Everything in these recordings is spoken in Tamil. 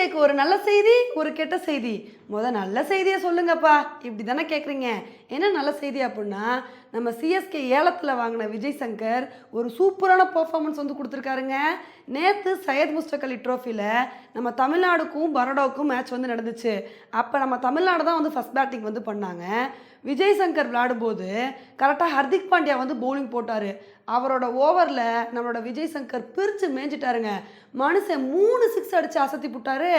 சிஎஸ்கேக்கு ஒரு நல்ல செய்தி ஒரு கெட்ட செய்தி. முத நல்ல செய்தியை சொல்லுங்கப்பா. இப்படி தானே கேட்குறீங்க என்ன நல்ல செய்தி அப்படின்னா நம்ம சிஎஸ்கே ஏலத்தில் வாங்கின விஜய் சங்கர் ஒரு சூப்பரான பர்ஃபார்மன்ஸ் வந்து கொடுத்துருக்காருங்க. நேற்று சையத் முஸ்டக் அலி ட்ரோஃபியில் நம்ம தமிழ்நாடுக்கும் பரோடாவுக்கும் மேட்ச் வந்து நடந்துச்சு. அப்போ நம்ம தமிழ்நாடு தான் வந்து ஃபஸ்ட் பேட்டிங் வந்து பண்ணாங்க. விஜய் சங்கர் விளையாடும்போது கரெக்டாக ஹர்திக் பாண்டியா வந்து பவுலிங் போட்டார். அவரோட ஓவரில் நம்மளோட விஜய் சங்கர் பிரித்து மேய்ஞ்சிட்டாருங்க மனுஷன் மூணு சிக்ஸ் அடித்து அசத்தி போட்டாரு.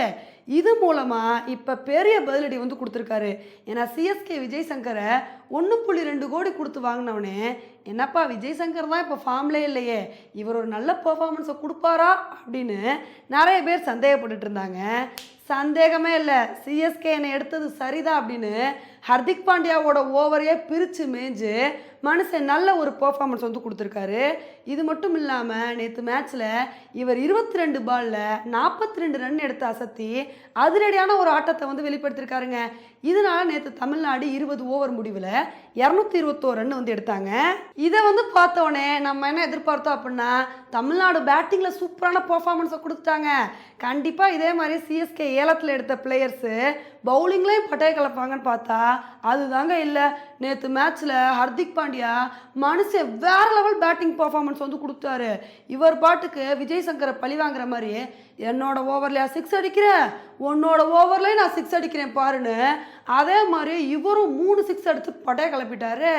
இது மூலமாக இப்போ பெரிய பதிலடி வந்து கொடுத்துருக்காரு. ஏன்னா சிஎஸ்கே விஜய் சங்கரை ஒன்று புள்ளி ரெண்டு கோடி கொடுத்து வாங்கினவனே என்னப்பா விஜய் சங்கர் தான் இப்போ ஃபார்ம்லே இல்லையே இவர் ஒரு நல்ல பெர்ஃபார்மன்ஸை கொடுப்பாரா அப்படின்னு நிறைய பேர் சந்தேகப்பட்டுட்டு இருந்தாங்க. சந்தேகமே இல்லை சிஎஸ்கே என்னை எடுத்தது சரிதான் அப்படின்னு ஹர்திக் பாண்டியாவோட ஓவரையே பிரித்து மேய்ஞ்சு மனுஷன் நல்ல ஒரு பர்ஃபார்மன்ஸ் வந்து கொடுத்துருக்காரு. இது மட்டும் இல்லாமல் நேற்று மேட்ச்சில் இவர் இருபத்தி ரெண்டு பாலில் நாற்பத்தி ரெண்டு ரன் எடுத்து அசத்தி அதிரடியான ஒரு ஆட்டத்தை வந்து வெளிப்படுத்திருக்காருங்க. இதனால் நேற்று தமிழ்நாடு இருபது ஓவர் முடிவில் இரநூத்தி இருபத்தோரு ரன் வந்து எடுத்தாங்க. இதை வந்து பார்த்தோன்னே நம்ம என்ன எதிர்பார்த்தோம் அப்படின்னா தமிழ்நாடு பேட்டிங்கில் சூப்பரான பர்ஃபார்மன்ஸை கொடுத்துட்டாங்க. கண்டிப்பாக இதே மாதிரி சிஎஸ்கே ஏலத்தில் எடுத்த பிளேயர்ஸு பவுலிங்லேயும் பட்டையை கலப்பாங்கன்னு பார்த்தா அதுதாங்க இல்லை. நேற்று மேட்ச்சில் ஹர்திக் பாண்டியா மனுஷன் வேற லெவல் பேட்டிங் பர்ஃபார்மன்ஸ் வந்து கொடுத்தாரு. இவர் பாட்டுக்கு விஜய் சங்கரை பழி வாங்குற மாதிரி என்னோட ஓவர்லையா சிக்ஸ் அடிக்கிறேன் உன்னோட ஓவர்லேயே நான் சிக்ஸ் அடிக்கிறேன் பாருன்னு அதே மாதிரி இவரும் மூணு சிக்ஸ் எடுத்து படையை கிளப்பிட்டாரு.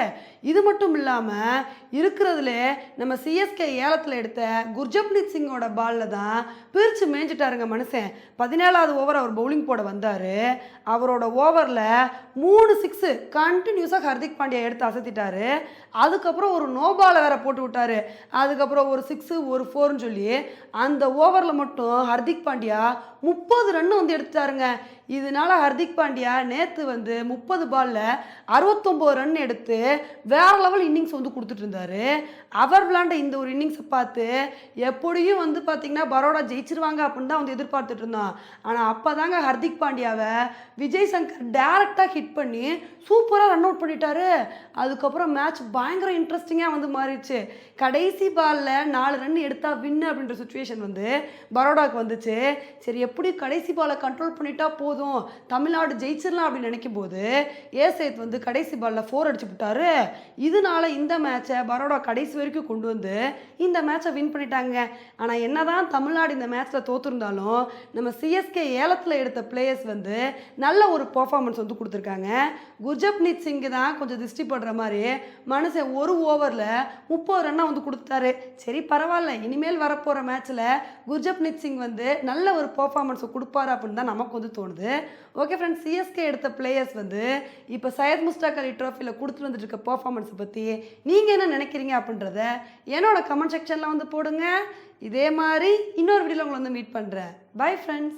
இது மட்டும் இல்லாமல் இருக்கிறதுல நம்ம சிஎஸ்கே ஏலத்தில் எடுத்த குர்ஜப்ரீத் சிங்கோட பாலில் தான் பிரித்து மேய்ஞ்சிட்டாருங்க மனுஷன். பதினேழாவது ஓவர் அவர் பவுலிங் போட வந்தார். அவரோட ஓவரில் மூணு சிக்ஸு கண்டினியூஸாக ஹர்திக் பாண்டியா எடுத்து அசத்திட்டாரு. அதுக்கப்புறம் ஒரு நோ பாலை வேற போட்டு விட்டாரு. அதுக்கப்புறம் ஒரு சிக்ஸு ஒரு ஃபோர்னு சொல்லி அந்த ஓவரில் மட்டும் ஹர்திக் பாண்டியா முப்பது ரன் வந்து எடுத்துட்டாருங்க. இதனால ஹர்திக் பாண்டியா நேற்று வந்து முப்பது பாலில் அறுபத்தொம்போது ரன் எடுத்து வேற லெவல் இன்னிங்ஸ் வந்து கொடுத்துட்டு இருந்தாரு. அவர் விளாண்ட இந்த ஒரு இன்னிங்ஸை பார்த்து எப்படியும் வந்து பார்த்தீங்கன்னா பரோடா ஜெயிச்சிருவாங்க அப்படின்னு தான் வந்து எதிர்பார்த்துட்டு இருந்தோம் ஆனால் அப்போ தாங்க ஹர்திக் பாண்டியாவை விஜய் சங்கர் டேரெக்டாக ஹிட் பண்ணி சூப்பராக ரன் அவுட் பண்ணிட்டாரு. அதுக்கப்புறம் மேட்ச் பயங்கர இன்ட்ரெஸ்டிங்காக வந்து மாறிடுச்சு. கடைசி பாலில் நாலு ரன் எடுத்தால் வின்னு அப்படின்ற சுச்சுவேஷன் வந்து பரோடாவுக்கு வந்துச்சு. சரி எப்படி கடைசி பாலை கண்ட்ரோல் பண்ணிட்டா போதும்? தமிழ்நாடு ஜெயிச்சிடலாம் அப்படின்னு நினைக்கும் போது ஏசேத் வந்து கடைசி பாலில் ஃபோர் அடிச்சு விட்டாரு இதனால இந்த மேட்சை பரோடா கடைசி வரைக்கும் கொண்டு வந்து இந்த மேட்சை வின் பண்ணிட்டாங்க. ஆனால் என்னதான் தமிழ்நாடு இந்த மேட்ச்சில் தோத்துருந்தாலும் நம்ம சிஎஸ்கே ஏலத்தில் எடுத்த பிளேயர்ஸ் வந்து நல்ல ஒரு பர்ஃபார்மன்ஸ் வந்து கொடுத்துருக்காங்க. குர்ஜப்னீத் சிங் தான் கொஞ்சம் திருஷ்டி படுற மாதிரி மனுஷன் ஒரு ஓவரில் முப்பது ரன்னாக வந்து கொடுத்தாரு சரி பரவாயில்ல. இனிமேல் வரப்போகிற மேட்ச்சில் குர்ஜப்னீத் சிங் வந்து நல்ல ஒரு பர்ஃபார்மன்ஸை கொடுப்பாரு அப்படின்னு தான் நமக்கு வந்து தோணுது. ஓகே ஃப்ரெண்ட்ஸ் சிஎஸ்கே எடுத்த பிளேயர்ஸ் வந்து இப்போ சையத் முஸ்டாக் அலி ட்ராஃபியில் கொடுத்துட்டு வந்துட்டு இருக்க பர்ஃபார்மன்ஸை பற்றி நீங்கள் என்ன நினைக்கிறீங்க அப்படின்றத என்னோட கமெண்ட் செக்ஷனில் வந்து போடுங்க. இதே மாதிரி இன்னொரு வீடியோவில் உங்களை வந்து மீட் பண்ணுறேன் பை ஃப்ரெண்ட்ஸ்